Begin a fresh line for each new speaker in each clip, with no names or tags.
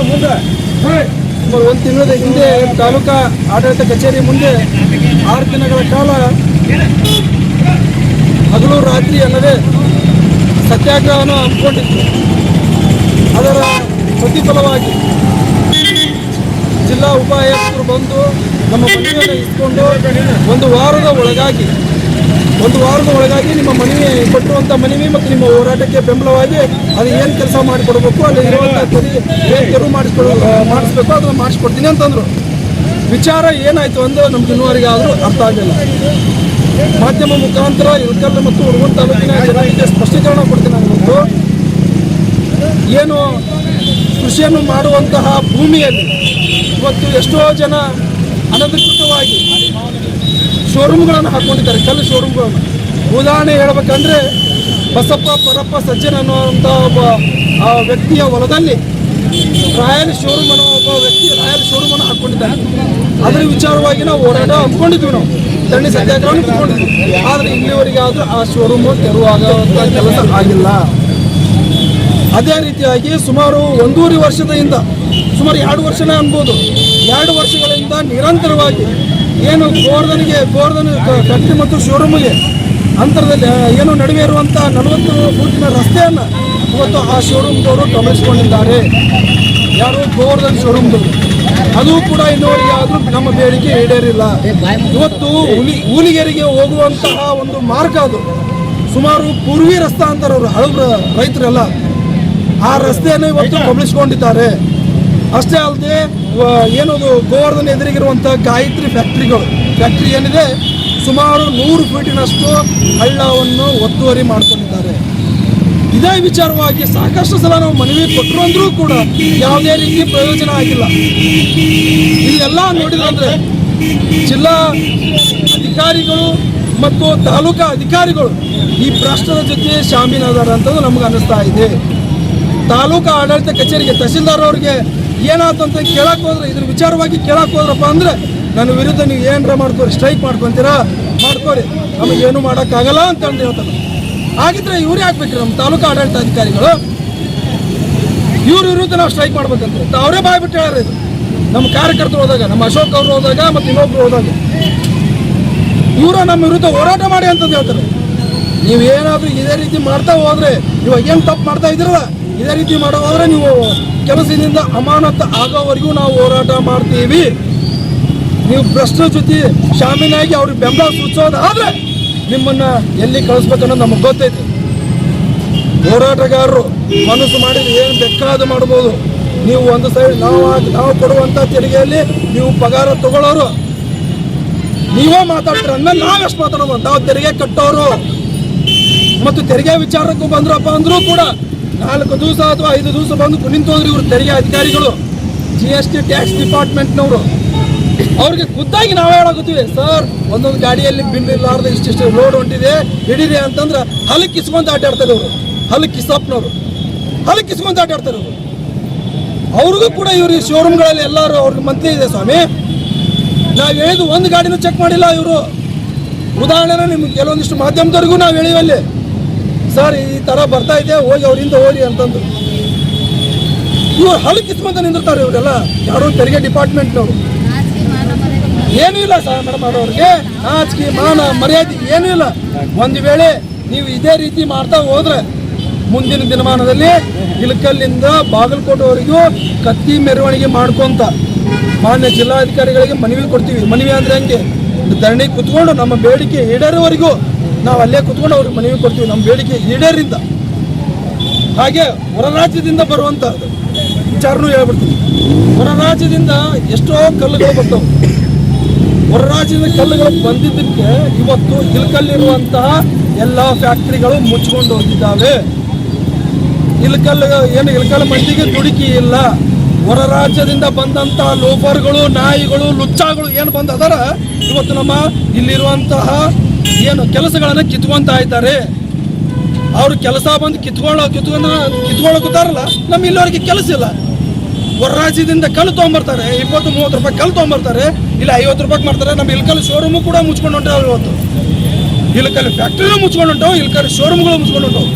ಸುಮಾರು ಒಂದು ತಿಂಗಳ ಹಿಂದೆ ತಾಲೂಕಾ ಆಡಳಿತ ಕಚೇರಿ ಮುಂದೆ ಆರು ದಿನಗಳ ಕಾಲ ಹಗಲು ರಾತ್ರಿ ಅಲ್ಲದೆ ಸತ್ಯಾಗ್ರಹವನ್ನು ಹಮ್ಮಿಕೊಂಡಿತ್ತು ಅದರ ಪ್ರತಿಫಲವಾಗಿ ಜಿಲ್ಲಾ ಉಪಾಯುಕ್ತರು ಬಂದು ನಮ್ಮ ಮನೆಯನ್ನು ಇಟ್ಕೊಂಡು ಒಂದು ವಾರದ ಒಳಗಾಗಿ ಒಂದು ವಾರದ ಒಳಗಾಗಿ ನಿಮ್ಮ ಮನವಿ ಕೊಟ್ಟಿರುವಂಥ ಮನವಿ ಮತ್ತು ನಿಮ್ಮ ಹೋರಾಟಕ್ಕೆ ಬೆಂಬಲವಾಗಿ ಅದು ಏನು ಕೆಲಸ ಮಾಡಿಕೊಡ್ಬೇಕು, ಅಲ್ಲಿ ಇರುವಂಥ ತೆರಿಗೆ ಏನು ತೆರವು ಮಾಡಿಸ್ಕೊಡು ಮಾಡಿಸ್ಬೇಕು, ಅದನ್ನು ಮಾಡಿಸ್ಕೊಡ್ತೀನಿ ಅಂತಂದರು. ವಿಚಾರ ಏನಾಯಿತು ಅಂದ್ರೆ ನಮ್ಗೆ ಇನ್ನುವರೆಗೆ ಅರ್ಥ ಆಗಲಿಲ್ಲ. ಮಾಧ್ಯಮ ಮುಖಾಂತರ ಇಳಕಲ್ ಮತ್ತು ಹುಡುಗನ ತಾಲೂಕಿನ ಜನರಿಗೆ ಸ್ಪಷ್ಟೀಕರಣ ಕೊಡ್ತೀನಿ ನಾನು ಇವತ್ತು. ಏನು ಕೃಷಿಯನ್ನು ಮಾಡುವಂತಹ ಭೂಮಿಯಲ್ಲಿ ಇವತ್ತು ಎಷ್ಟೋ ಜನ ಅನಧಿಕೃತವಾಗಿ ಶೋರೂಮ್ಗಳನ್ನು ಹಾಕ್ಕೊಂಡಿದ್ದಾರೆ ಕಲ್ಲು ಶೋರೂಮ್ಗಳನ್ನು ಉದಾಹರಣೆ ಹೇಳಬೇಕಂದ್ರೆ ಬಸಪ್ಪ, ಪರಪ್ಪ, ಸಜ್ಜನ್ ಅನ್ನುವಂಥ ಒಬ್ಬ ವ್ಯಕ್ತಿಯ ಹೊಲದಲ್ಲಿ ರಾಯಲ್ ಶೋರೂಮ್ ಅನ್ನೋ ಒಬ್ಬ ವ್ಯಕ್ತಿ ರಾಯಲ್ ಶೋರೂಮನ್ನು ಹಾಕ್ಕೊಂಡಿದ್ದಾರೆ ಅದರ ವಿಚಾರವಾಗಿ ನಾವು ಹೋರಾಟ ಅಂದ್ಕೊಂಡಿದ್ವಿ ನಾವು. ಧರಣಿ ಸತ್ಯಾಗ್ರಹವನ್ನು ಅಂದ್ಕೊಂಡಿದ್ವಿ ಆದರೆ ಇಲ್ಲಿವರೆಗೆ ಆದರೂ ಆ ಶೋರೂಮು ತೆರವಾಗುವಂಥ ಕೆಲಸ ಆಗಿಲ್ಲ. ಅದೇ ರೀತಿಯಾಗಿ ಸುಮಾರು ಒಂದೂವರೆ ವರ್ಷದಿಂದ, ಸುಮಾರು ಎರಡು ವರ್ಷನೇ ಅನ್ಬೋದು. ಎರಡು ವರ್ಷಗಳಿಂದ ನಿರಂತರವಾಗಿ ಏನು ಗೋರ್ಧನಿಗೆ ಗೋರ್ಧನ ಕಟ್ಟಿ ಮತ್ತು ಶೋರೂಮಿಗೆ ಅಂತರದಲ್ಲಿ ಏನು ನಡುವೆ ಇರುವಂಥ ನಲವತ್ತು ಫೂಟಿನ ರಸ್ತೆಯನ್ನು ಇವತ್ತು ಆ ಶೋರೂಮ್ದವರು ಗಮನಿಸಿಕೊಂಡಿದ್ದಾರೆ. ಯಾರು ಗೋವರ್ಧನ್ ಶೋರೂಮ್ದವರು ಅದು ಕೂಡ ಇನ್ನೋರಿಗೆ ಆದರೂ ನಮ್ಮ ಬೇಡಿಕೆ ಈಡೇರಿಲ್ಲ. ಇವತ್ತು ಹುಲಿ ಹೂಲಿಗೆರಿಗೆ ಹೋಗುವಂತಹ ಒಂದು ಮಾರ್ಗ ಅದು. ಸುಮಾರು ಪೂರ್ವಿ ರಸ್ತೆ ಅಂತಾರೆ ಅವರು ಹಳಬ್ರ ರೈತರೆಲ್ಲ. ಆ ರಸ್ತೆಯನ್ನು ಇವತ್ತು ಕಬಳಿಸ್ಕೊಂಡಿದ್ದಾರೆ ಅಷ್ಟೇ ಅಲ್ಲದೆ ಏನದು ಗೋವರ್ಧನ ಎದುರಿಗಿರುವಂಥ ಗಾಯತ್ರಿ ಫ್ಯಾಕ್ಟ್ರಿಗಳು. ಫ್ಯಾಕ್ಟ್ರಿ ಏನಿದೆ, ಸುಮಾರು ನೂರು ಫೀಟಿನಷ್ಟು ಹಳ್ಳವನ್ನು ಒತ್ತುವರಿ ಮಾಡಿಕೊಂಡಿದ್ದಾರೆ. ಇದೇ ವಿಚಾರವಾಗಿ ಸಾಕಷ್ಟು ಸಲ ನಾವು ಮನವಿ ಕೊಟ್ಟರು ಅಂದರೂ ಕೂಡ ಯಾವುದೇ ರೀತಿ ಪ್ರಯೋಜನ ಆಗಿಲ್ಲ. ಇದೆಲ್ಲ ನೋಡಿದ್ರೆ ಜಿಲ್ಲಾ ಅಧಿಕಾರಿಗಳು ಮತ್ತು ತಾಲೂಕಾ ಅಧಿಕಾರಿಗಳು ಈ ಭ್ರಷ್ಟರ ಜೊತೆ ಶಾಮೀಲಾದಾರ ಅಂತಂದು ನಮ್ಗೆ ಅನ್ನಿಸ್ತಾ ಇದೆ. ತಾಲೂಕಾ ಆಡಳಿತ ಕಚೇರಿಗೆ ತಹಸೀಲ್ದಾರ್ ಅವ್ರಿಗೆ ಏನಾಯ್ತು ಅಂತ ಕೇಳಕ್ ಹೋದ್ರೆ, ಇದ್ರ ವಿಚಾರವಾಗಿ ಕೇಳಕ್ ಹೋದ್ರಪ್ಪ ಅಂದ್ರೆ, ನನ್ನ ವಿರುದ್ಧ ನೀವು ಏನರ ಮಾಡ್ಕೊರಿ ಸ್ಟ್ರೈಕ್ ಮಾಡ್ಕೊಂತೀರಾ? ಮಾಡ್ಕೊರಿ. ನಮಗೆ ಏನು ಮಾಡೋಕ್ಕಾಗಲ್ಲ ಅಂತ ಹೇಳ್ತಾರೆ ಹಾಗಿದ್ರೆ ಇವ್ರು ಹಾಕ್ಬೇಕ್ರಿ ನಮ್ಮ ತಾಲೂಕು ಆಡಳಿತ ಅಧಿಕಾರಿಗಳು ಇವ್ರ ವಿರುದ್ಧ ನಾವು ಸ್ಟ್ರೈಕ್ ಮಾಡ್ಬೇಕಂತ. ಅವರೇ ಬಾಯ್ಬಿಟ್ಟು ಹೇಳ್ಯಾರ ಇದು. ನಮ್ಮ ಕಾರ್ಯಕರ್ತರು ಹೋದಾಗ, ನಮ್ಮ ಅಶೋಕ್ ಅವರು ಹೋದಾಗ ಮತ್ತು ಇನ್ನೊಬ್ರು ಹೋದಾಗ. ಇವರು ನಮ್ಮ ವಿರುದ್ಧ ಹೋರಾಟ ಮಾಡಿ ಅಂತಂದು ಹೇಳ್ತಾರೆ. ನೀವೇನಾದ್ರೂ ಇದೇ ರೀತಿ ಮಾಡ್ತಾ ಹೋದ್ರೆ, ಇವಾಗ ಏನು ತಪ್ಪು ಮಾಡ್ತಾ ಇದ್ದೀರಲ್ಲ? ಇದೇ ರೀತಿ ಮಾಡೋದಾದ್ರೆ ನೀವು ಕೆಲಸದಿಂದ ಅಮಾನತ್ ಆಗೋವರೆಗೂ ನಾವು ಹೋರಾಟ ಮಾಡ್ತೀವಿ. ನೀವು ಭ್ರಷ್ಟರ ಜೊತೆ ಶಾಮೀನಾಗಿ ಅವ್ರಿಗೆ ಬೆಂಬಲ ಸೂಚಿಸೋದಾದ್ರೆ ನಿಮ್ಮನ್ನ ಎಲ್ಲಿ ಕಳಿಸ್ಬೇಕನ್ನೋದು ನಮಗೆ ಗೊತ್ತೈತಿ. ಹೋರಾಟಗಾರರು ಮನಸ್ಸು ಮಾಡಿದ್ರೆ ಏನು ಬೇಕಾದ ಮಾಡ್ಬೋದು. ನೀವು ಒಂದು ಸೈಡ್ ನಾವು ನಾವು ಕೊಡುವಂಥ ತೆರಿಗೆಯಲ್ಲಿ ನೀವು ಪಗಾರ ತಗೊಳ್ಳೋರು. ನೀವೇ ಮಾತಾಡ್ತೀರ ಅಂದ್ಮೇಲೆ ನಾವೆಷ್ಟು ಮಾತಾಡೋದು? ನಾವು ತೆರಿಗೆ ಕಟ್ಟೋರು. ಮತ್ತು ತೆರಿಗೆ ವಿಚಾರಕ್ಕೂ ಬಂದ್ರಪ್ಪ ಅಂದ್ರೂ ಕೂಡ ನಾಲ್ಕು ದಿವಸ ಅಥವಾ ಐದು ದಿವಸ ಬಂದು ನಿಂತೋದ್ರಿ ಇವರು ತೆರಿಗೆ ಅಧಿಕಾರಿಗಳು ಜಿ ಎಸ್ ಟಿ ಟ್ಯಾಕ್ಸ್ ಡಿಪಾರ್ಟ್ಮೆಂಟ್ನವರು ಅವ್ರಿಗೆ ಖುದ್ದಾಗಿ ನಾವು ಹೇಳಾಗುತ್ತೀವಿ ಸರ್, ಒಂದೊಂದು ಗಾಡಿಯಲ್ಲಿ ಬಿಲ್ ಇರ್ಲಾರ್ದು ಇಷ್ಟಿಷ್ಟು ರೋಡ್ ಹೊಂಟಿದೆ, ಹಿಡೀರಿ ಅಂತಂದ್ರೆ ಹಲ್ಲಿ ಕಿಸ್ಕೊಂತ ಆಟಾಡ್ತಾರೆ ಅವರು ಹಲ್ಲಿ ಕಿಸಪ್ನವರು ಹಲ್ಲಿ ಕಿಸ್ಕೊಂತ ಆಟಾಡ್ತಾರೆ ಅವರು ಅವ್ರಿಗೂ ಕೂಡ ಇವರು ಈ ಶೋರೂಮ್ಗಳಲ್ಲಿ ಎಲ್ಲರೂ ಅವ್ರಿಗೆ ಮಂತ್ರಿ ಇದೆ ಸ್ವಾಮಿ. ನಾವು ಹೇಳಿದ್ದು ಒಂದು ಗಾಡಿನೂ ಚೆಕ್ ಮಾಡಿಲ್ಲ ಇವರು. ಉದಾಹರಣೆ ನಿಮ್ಗೆ ಕೆಲವೊಂದಿಷ್ಟು ಮಾಧ್ಯಮದವರೆಗೂ ನಾವು ಹೇಳಿವಲ್ಲಿ. ಸರ್, ಈ ಥರ ಬರ್ತಾ ಇದೆ, ಹೋಗಿ ಅವರಿಂದ ಹೋಗಿ ಅಂತಂದು ಇವ್ರು ಹಳು ಕಿತ್ಕೊಂತ ನಿಂದಿರ್ತಾರೆ ಇವರೆಲ್ಲ. ಯಾರು ತೆರಿಗೆ ಡಿಪಾರ್ಟ್ಮೆಂಟ್ನವರು ಏನೂ ಇಲ್ಲ ಸರ್ ಮೇಡಮ್ ಅವ್ರಿಗೆ ನಾಚಿಕೆ, ಮಾನ, ಮರ್ಯಾದೆ ಏನೂ ಇಲ್ಲ. ಒಂದು ವೇಳೆ ನೀವು ಇದೇ ರೀತಿ ಮಾಡ್ತಾ ಹೋದ್ರೆ, ಮುಂದಿನ ದಿನಮಾನದಲ್ಲಿ ಇಳಕಲ್ಲಿಂದ ಬಾಗಲಕೋಟೆವರೆಗೂ ಕತ್ತಿ ಮೆರವಣಿಗೆ ಮಾಡ್ಕೊಂತ ಮಾನ್ಯ ಜಿಲ್ಲಾಧಿಕಾರಿಗಳಿಗೆ ಮನವಿ ಕೊಡ್ತೀವಿ. ಮನವಿ ಅಂದ್ರೆ ಹಂಗೆ? ಧರಣಿ ಕುತ್ಕೊಂಡು ನಮ್ಮ ಬೇಡಿಕೆ ಈಡೇರೋವರೆಗೂ ನಾವು ಅಲ್ಲೇ ಕುತ್ಕೊಂಡು ಅವ್ರಿಗೆ ಮನವಿ ಕೊಡ್ತೀವಿ ನಮ್ಮ ಬೇಡಿಕೆ ಈಡೇರಿಂದ. ಹಾಗೆ ಹೊರ ರಾಜ್ಯದಿಂದ ಬರುವಂಥದ್ದು ವಿಚಾರನೂ ಹೇಳ್ಬಿಡ್ತೀವಿ ಹೊರ ಎಷ್ಟೋ ಕಲ್ಲುಗಳು ಬರ್ತವೆ. ಹೊರ ರಾಜ್ಯದ ಕಲ್ಲುಗಳು ಬಂದಿದ್ದಕ್ಕೆ ಇವತ್ತು ಇಲ್ಕಲ್ಲಿರುವಂತಹ ಎಲ್ಲ ಫ್ಯಾಕ್ಟ್ರಿಗಳು ಮುಚ್ಕೊಂಡು ಹೋಗಿದ್ದಾವೆ. ಇಲ್ಕಲ್ ಏನು ಇಲ್ಕಲ್ ಮಂದಿಗೆ ದುಡುಕಿ ಇಲ್ಲ. ಹೊರ ರಾಜ್ಯದಿಂದ ಬಂದಂತಹ ಲೋಫರ್ಗಳು, ನಾಯಿಗಳು, ಲುಚ್ಚಾಗಳು ಏನು ಬಂದದಾರ? ಇವತ್ತು ನಮ್ಮ ಇಲ್ಲಿರುವಂತಹ ಏನು ಕೆಲಸಗಳನ್ನು ಕಿತ್ಕೊಂತ ಇದ್ದಾರೆ. ಅವರು ಕೆಲಸ ಬಂದು ಕಿತ್ಕೊಳ್ಳೋ ಕಿತ್ಕೊಂಡ ಕಿತ್ಕೊಳ್ಳೋಕುತ್ತಾರಲ್ಲ ನಮ್ಮ ಇಲ್ಲಿವರೆಗೆ ಕೆಲಸ ಇಲ್ಲ. ಹೊರ ರಾಜ್ಯದಿಂದ ಕಲ್ಲು ತೊಗೊಂಬರ್ತಾರೆ, ಇಪ್ಪತ್ತು, ಮೂವತ್ತು ರೂಪಾಯಿ ಕಲ್ಲು ತೊಗೊಂಬರ್ತಾರೆ, ಇಲ್ಲ ಐವತ್ತು ರೂಪಾಯಿ ಮಾಡ್ತಾರೆ. ನಮ್ಮ ಇಲ್ಕಲ್ ಶೋರೂಮು ಕೂಡ ಮುಚ್ಕೊಂಡು ಹೊಂಟಾವೆ ಇವತ್ತು. ಇಲ್ಕಲ್ ಫ್ಯಾಕ್ಟ್ರಿನೂ ಮುಚ್ಕೊಂಡು ಹೊಂಟಾವು ಇಲ್ಕಲ್ ಶೋರೂಮ್ಗಳು ಮುಚ್ಕೊಂಡು ಹೊಂಟಾವು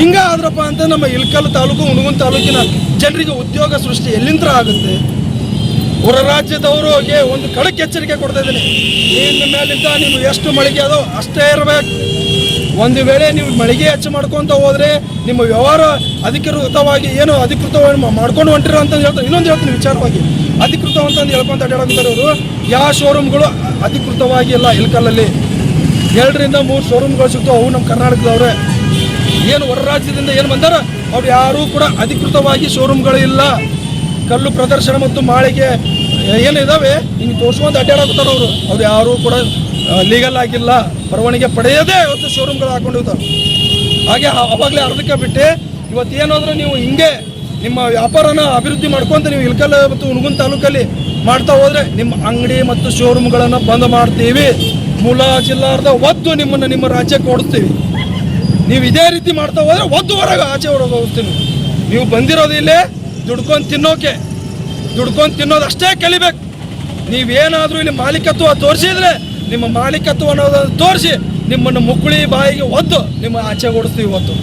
ಹಿಂಗ ಆದ್ರಪ್ಪ ಅಂತ ನಮ್ಮ ಇಲ್ಕಲ್ ತಾಲೂಕು, ಹುಣಗುನ್ ತಾಲೂಕಿನ ಜನರಿಗೆ ಉದ್ಯೋಗ ಸೃಷ್ಟಿ ಎಲ್ಲಿಂದ ಆಗುತ್ತೆ? ಹೊರ ರಾಜ್ಯದವರಿಗೆ ಒಂದು ಕಡಕ್ಕೆ ಎಚ್ಚರಿಕೆ ಕೊಡ್ತಾ ಇದ್ದೀನಿ. ನಿನ್ನ ಮೇಲಿಂದ ನೀವು ಎಷ್ಟು ಮಳಿಗೆ ಅದೋ ಅಷ್ಟೇ ಇರಬೇಕು. ಒಂದು ವೇಳೆ ನೀವು ಮಳಿಗೆ ಹೆಚ್ಚು ಮಾಡ್ಕೊತ ಹೋದ್ರೆ ನಿಮ್ಮ ವ್ಯವಹಾರ ಅಧಿಕೃತವಾಗಿ ಏನು ಅಧಿಕೃತವಾಗಿ ಮಾಡ್ಕೊಂಡು ಹೊಂಟಿರೋ ಅಂತ ಹೇಳ್ತಾರೆ ಇನ್ನೊಂದು ಹೇಳ್ತೀನಿ ವಿಚಾರವಾಗಿ. ಅಧಿಕೃತ ಅಂತಂದು ಹೇಳ್ಕೊಂತ ಅಡ್ಡಾಡಕ್ತಾರೆ ಅವರು ಯಾವ ಶೋರೂಮ್ಗಳು ಅಧಿಕೃತವಾಗಿ ಇಲ್ಲ ಇಲ್ಕಲ್ಲಲ್ಲಿ ಎರಡರಿಂದ ಮೂರು ಶೋರೂಮ್ಗಳು ಸಿಗ್ತಾವೆ, ಅವು ನಮ್ಮ ಕರ್ನಾಟಕದವ್ರೆ. ಏನು ಹೊರ ರಾಜ್ಯದಿಂದ ಏನು ಬಂದಾರ, ಅವ್ರು ಯಾರೂ ಕೂಡ ಅಧಿಕೃತವಾಗಿ ಶೋರೂಮ್ಗಳು ಇಲ್ಲ. ಕಲ್ಲು ಪ್ರದರ್ಶನ ಮತ್ತು ಮಾಳಿಗೆ ಏನಿದಾವೆ ಹಿಂಗೆ ತೋರ್ಸ್ಕೊಂಡು ಅಡ್ಡಾಡಕ್ತಾರ ಅವರು. ಅವ್ರು ಯಾರೂ ಕೂಡ ಲೀಗಲ್ ಆಗಿಲ್ಲ. ಬರವಣಿಗೆ ಪಡೆಯದೇ ಇವತ್ತು ಶೋರೂಮ್ಗಳು ಹಾಕೊಂಡಿರ್ತಾರೆ ಹಾಗೆ ಅವಾಗಲೇ ಅರ್ಧಕ್ಕೆ ಬಿಟ್ಟು ಇವತ್ತು ಏನಾದರೂ ನೀವು ಹಿಂಗೆ ನಿಮ್ಮ ವ್ಯಾಪಾರನ ಅಭಿವೃದ್ಧಿ ಮಾಡ್ಕೊಂತ ನೀವು ಇಲ್ಕಲ್ ಮತ್ತು ಹುಣಗುನ್ ತಾಲೂಕಲ್ಲಿ ಮಾಡ್ತಾ ಹೋದರೆ ನಿಮ್ಮ ಅಂಗಡಿ ಮತ್ತು ಶೋರೂಮ್ಗಳನ್ನು ಬಂದ್ ಮಾಡ್ತೀವಿ. ಮುಲಾಜಿಲ್ಲಾರ್ದ ಒದ್ದು ನಿಮ್ಮನ್ನು ನಿಮ್ಮ ರಾಜ್ಯಕ್ಕೆ ಓಡಿಸ್ತೀವಿ. ನೀವು ಇದೇ ರೀತಿ ಮಾಡ್ತಾ ಹೋದ್ರೆ ಒದ್ದು ಹೊರಗೆ ಆಚೆ ಹೊರಗೆ ಹೋಗ್ತೀವಿ. ನೀವು ಬಂದಿರೋದು ಇಲ್ಲೇ ದುಡ್ಕೊಂಡು ತಿನ್ನೋಕೆ, ದುಡ್ಕೊಂಡು ತಿನ್ನೋದು ಅಷ್ಟೇ ಕಲಿಬೇಕು. ನೀವೇನಾದರೂ ಇಲ್ಲಿ ಮಾಲೀಕತ್ವ ತೋರಿಸಿದ್ರೆ, ನಿಮ್ಮ ಮಾಲೀಕತ್ವ ಅನ್ನೋದನ್ನು ತೋರಿಸಿ ನಿಮ್ಮನ್ನು ಮುಕ್ಕುಳಿ ಬಾಯಿಗೆ ಒದ್ದು ನಿಮ್ಮ ಆಚೆ ಓಡಿಸ್ತೀವಿ ಇವತ್ತು.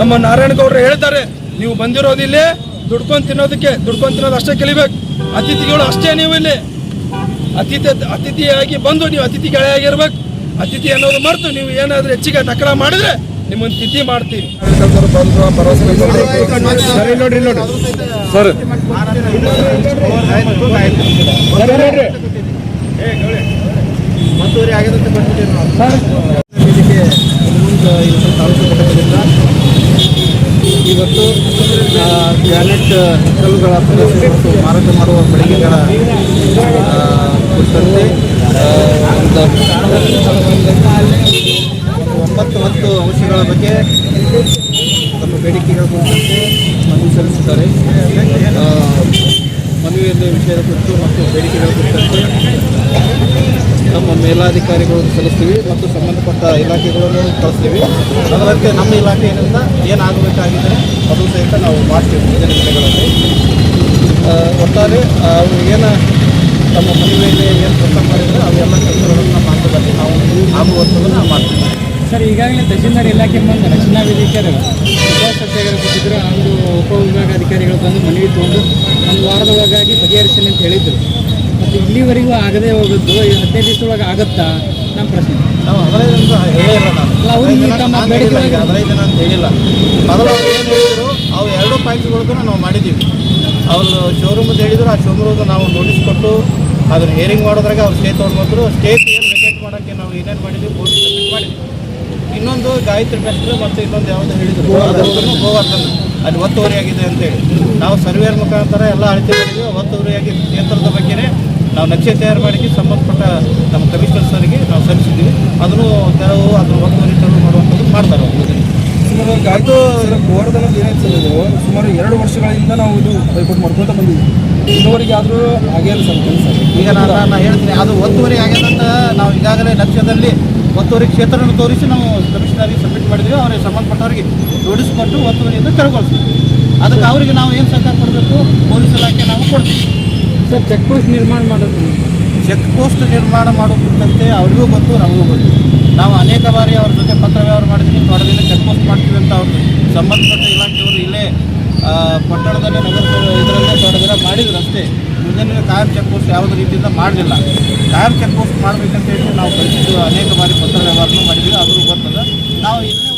ನಮ್ಮ ನಾರಾಯಣಗೌಡರು ಹೇಳ್ತಾರೆ, ನೀವು ಬಂದಿರೋದು ಇಲ್ಲಿ, ದುಡ್ಕೊಂಡು ತಿನ್ನೋದಕ್ಕೆ, ದುಡ್ಕೊಂಡು ತಿನ್ನೋದು ಅಷ್ಟೇ ಕಲಿಬೇಕು. ಅತಿಥಿಗಳು ಅಷ್ಟೇ ನೀವು ಇಲ್ಲಿ. ಅತಿಥಿ, ಅತಿಥಿಯಾಗಿ ಬಂದು ನೀವು ಅತಿಥಿ ಗೆಳೆಯಾಗಿರ್ಬೇಕು. ಅತಿಥಿ ಅನ್ನೋದು ಮರೆತು ನೀವು ಏನಾದರೂ ಹೆಚ್ಚಿಗೆ ನಕಲ ಮಾಡಿದ್ರೆ ನಿಮ್ಮನ್ನು ತಿಥಿ ಮಾಡ್ತೀವಿ
ಸರಿ ನೋಡ್ರಿ ನೋಡ್ರಿ ಸರ್
ಆಗಿದಂತೆ ನಾವು ಇದಕ್ಕೆ ಮುಂದೆ ಇವತ್ತು ತಾಲೂಕು ಘಟಕದಿಂದ ಇವತ್ತು ಆ, ಗ್ರಾನೈಟ್ ಕಲ್ಲುಗಳ ಪ್ರದರ್ಶನ ಮತ್ತು ಮಾರಾಟ ಮಾಡುವ ಮಳಿಗೆಗಳ ಆ, ಕುರಿತಂತೆ ಆ, ಒಂದು ಒಂಬತ್ತು ಹತ್ತು ಅಂಶಗಳ ಬಗ್ಗೆ ತಮ್ಮ ಬೇಡಿಕೆಗಳ ಕುರಿತಂತೆ ಮನವಿ ಸಲ್ಲಿಸುತ್ತಾರೆ ಮನವಿಯಿಂದ ವಿಷಯದ ಕುರಿತು ಮತ್ತು ಬೇಡಿಕೆಗಳ ಕುರಿತಂತೆ ನಮ್ಮ ಮೇಲಾಧಿಕಾರಿಗಳು ಸಲ್ಲಿಸ್ತೀವಿ ಮತ್ತು ಸಂಬಂಧಪಟ್ಟ ಇಲಾಖೆಗಳನ್ನು ಕಳಿಸ್ತೀವಿ. ಅದರಂತೆ ನಮ್ಮ ಇಲಾಖೆಯಿಂದ ಏನಾಗಬೇಕಾಗಿದೆ ಅದು ಸಹಿತ ನಾವು ಮಾಡ್ತೀವಿ ಮುಂದಿನ ದಿನಗಳಲ್ಲಿ. ಒಟ್ಟಾರೆ ಅವರು ಏನು ತಮ್ಮ ಮನವಿಯಲ್ಲಿ ಏನು ಕೆಲಸ ಮಾಡಿದರೆ ಅವೆಲ್ಲ ಕೆಲಸಗಳನ್ನು ಹಂತದಲ್ಲಿ ನಾವು ಆಗುವಂಥದ್ದನ್ನು ಮಾಡ್ತೀವಿ.
ಸರ್ ಈಗಾಗಲೇ ತಹಶೀಲ್ದಾರ್ ಇಲಾಖೆ ಬಂದು ರಚನಾ ವೇದಿಕೆಯರು ಉಪಸತ್ಯಾಗ್ರಹ ಕೊಟ್ಟಿದ್ರು. ಒಂದು ಉಪವಿಭಾಗಾಧಿಕಾರಿಗಳು ಬಂದು ಮನವಿ ತಗೊಂಡು ಒಂದು ವಾರದ ಒಳಗಾಗಿ ಬಗೆಹರಿಸಲಿ ಅಂತ ಹೇಳಿದ್ರು. ಮತ್ತು ಇಲ್ಲಿವರೆಗೂ ಆಗದೆ ಹೋಗೋದು ಈ ಹದಿನೈದು ದಿವಸದೊಳಗೆ ಆಗುತ್ತಾ? ನಮ್ಮ ಪ್ರಶ್ನೆ.
ನಾವು ಹದಿನೈದು ದಿನ ಹೇಳಿಲ್ಲ ನಾನು.
ಅಲ್ಲ, ಈ ತಮ್ಮ
ನಾನು
ಬೇಡಿಕೆ
ಹದಿನೈದು ದಿನ ಅಂತ ಹೇಳಿಲ್ಲ. ಮೊದಲು ಅವ್ರು ಏನು ಹೇಳಿದ್ರು ಅವು ಎರಡು ಪಾಯಿಂಟ್ಗಳಿಗೂ ನಾವು ಮಾಡಿದ್ದೀವಿ. ಅವರು ಶೋರೂಮದ್ದು ಹೇಳಿದ್ರು ಆ ಶೋರೂಮ್ದು ನಾವು ನೋಟಿಸ್ ಕೊಟ್ಟು ಅದನ್ನು ಹೇರಿಂಗ್ ಮಾಡೋದ್ರಾಗ ಅವ್ರು ಸ್ಟೇ ತೊಗೊಂಡ್ಬಂದ್ರು. ಸ್ಟೇಟ್ ಏನು ಮೆಸೇಜ್ ಮಾಡೋಕ್ಕೆ ನಾವು ಏನೇನು ಮಾಡಿದ್ದೀವಿ ಮಾಡಿದ್ವಿ ಇನ್ನೊಂದು ಗಾಯತ್ರಿ ಬೆಸ್ಟ್ ಮತ್ತು ಇನ್ನೊಂದು ಯಾವುದು ಹೇಳಿದ್ರು. ಗೋವರ್ಧನ. ಅಲ್ಲಿ ಒತ್ತುವರಿಯಾಗಿದೆ ಅಂತೇಳಿ ನಾವು ಸರ್ವೇರ್ ಮುಖಾಂತರ ಎಲ್ಲ ಅಳತೆ ಮಾಡಿದ್ವಿ ಒತ್ತುವರಿಯಾಗಿ ಕ್ಷೇತ್ರದ ಬಗ್ಗೆನೇ ನಾವು ನಕ್ಷೆ ತಯಾರು ಮಾಡಿ ಸಂಬಂಧಪಟ್ಟ ನಮ್ಮ ಕಮಿಷನರ್ ಸರ್ಗೆ ನಾವು ಸಲ್ಲಿಸಿದ್ದೀವಿ. ಅದನ್ನು ತೆರವು ಅದನ್ನು ಒತ್ತುವರಿ ತೆರವು ಮಾಡುವಂಥದ್ದು ಮಾಡ್ತಾರೆ ಅವರು.
ಸುಮಾರು ಗಾಯ್ತು ಗೋವರ್ಧನ ಏನಾಯ್ತು ಸರ್ ಸುಮಾರು ಎರಡು ವರ್ಷಗಳಿಂದ ನಾವು ಇದು ಬೈಕೋಟ್ ಮಾಡ್ಕೊಂತ ಬಂದಿದ್ದೀವಿ. ಇನ್ನೂವರೆಗೆ ಆದರೂ ಸರ್
ಈಗ ನಾನು ನಾನು ಹೇಳ್ತೀನಿ ಅದು ಒತ್ತುವರಿ ಆಗ್ಯದಂತ ನಾವು ಈಗಾಗಲೇ ಲಕ್ಷ್ಯದಲ್ಲಿ ಒತ್ತುವರಿ ಕ್ಷೇತ್ರವನ್ನು ತೋರಿಸಿ ನಾವು ಕಮಿಷನರಿಗೆ ಸಬ್ಮಿಟ್ ಮಾಡಿದ್ವಿ. ಅವರಿಗೆ ಸಂಬಂಧಪಟ್ಟವರಿಗೆ ನೋಟಿಸ್ ಕೊಟ್ಟು ಒತ್ತುವರಿಯಿಂದ ತೆರವುಗೊಳಿಸ್ತೀವಿ ಅದಕ್ಕೆ ಅವರಿಗೆ ನಾವು ಏನು ಸಹಕಾರ ಕೊಡಬೇಕು? ಪೊಲೀಸ್ ಇಲಾಖೆ ನಾವು ಕೊಡ್ತೀವಿ.
ಸರ್ ಚೆಕ್ ಪೋಸ್ಟ್ ನಿರ್ಮಾಣ ಮಾಡೋದು.
ಚೆಕ್ ಪೋಸ್ಟ್ ನಿರ್ಮಾಣ ಮಾಡೋದಂತೆ ಅವ್ರಿಗೂ ಗೊತ್ತು ನಮಗೂ ಗೊತ್ತು. ನಾವು ಅನೇಕ ಬಾರಿ ಅವ್ರ ಜೊತೆ ಪತ್ರ ವ್ಯವಹಾರ ಮಾಡಿದ್ವಿ ಹೊರದಿಂದ ಚೆಕ್ ಪೋಸ್ಟ್ ಮಾಡ್ತೀವಿ ಅಂತ ಅವರು ಸಂಬಂಧಪಟ್ಟ ಇಲಾಖೆಯವರು ಇಲ್ಲೇ ಪಟ್ಟಣದಲ್ಲಿ ನಗರ ತೊಡೆದಿಲ್ಲ ಮಾಡಿದ್ರು ಅಷ್ಟೇ ಮುಂಜಾನೆ ಟೈರ್ ಚೆಕ್ ಪೋಸ್ಟ್ ಯಾವುದೇ ರೀತಿಯಿಂದ ಮಾಡಲಿಲ್ಲ. ಕಾಯಂ ಚೆಕ್ ಪೋಸ್ಟ್ ಮಾಡಬೇಕಂತ ಹೇಳಿ ನಾವು ಕಳಿಸಿದ್ದು ಅನೇಕ ಬಾರಿ ಪತ್ರ ವ್ಯವಹಾರನೂ ಮಾಡಿದ್ವಿ ಆದರೂ ಬರ್ತದೆ ನಾವು ಇಲ್ಲೇ